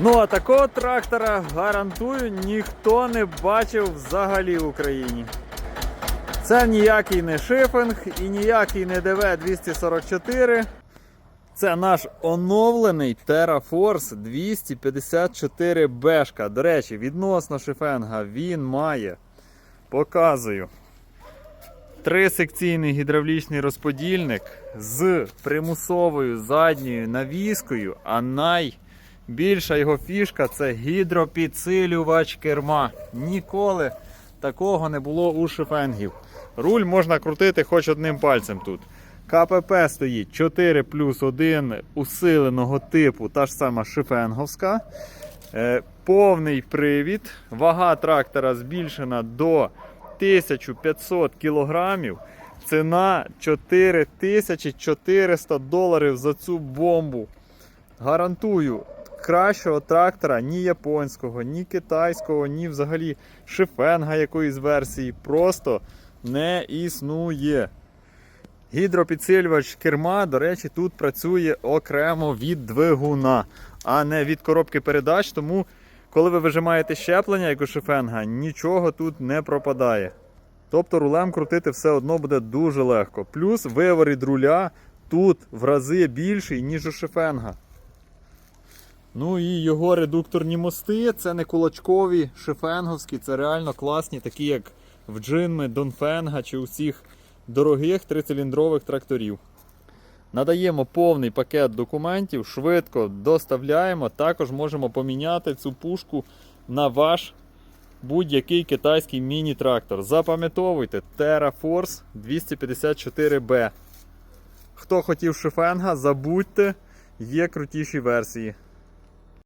Ну а такого трактора гарантую ніхто не бачив взагалі в Україні. Це ніякий не шифинг і ніякий не ДВ-244. Це наш оновлений TerraForce 254 бешка. До речі, відносно шифенга він має. Показую. Трисекційний гідравлічний розподільник з примусовою задньою навіскою, а найбільша його фішка це гідропідсилювач керма. Ніколи такого не було у шифенгів. Руль можна крутити хоч одним пальцем тут. КПП стоїть 4 плюс 1 усиленого типу, та ж сама шифенговська. Е, повний привід. Вага трактора збільшена до 1500 кілограмів. Ціна 4400 доларів за цю бомбу. Гарантую, кращого трактора ні японського, ні китайського, ні взагалі шифенга якоїсь версії просто не існує. Гідропідсилювач керма, до речі, тут працює окремо від двигуна, а не від коробки передач. Тому, коли ви вижимаєте щеплення, як у шифенга, нічого тут не пропадає. Тобто рулем крутити все одно буде дуже легко. Плюс виворіт руля тут в рази більший, ніж у шифенга. Ну і його редукторні мости це не кулачкові, шифенговські, це реально класні, такі як в джинми, Донфенга чи усіх дорогих трициліндрових тракторів. Надаємо повний пакет документів, швидко доставляємо. Також можемо поміняти цю пушку на ваш будь-який китайський міні-трактор. Запам'ятовуйте TerraForce 254B. Хто хотів шифенга, забудьте, є крутіші версії.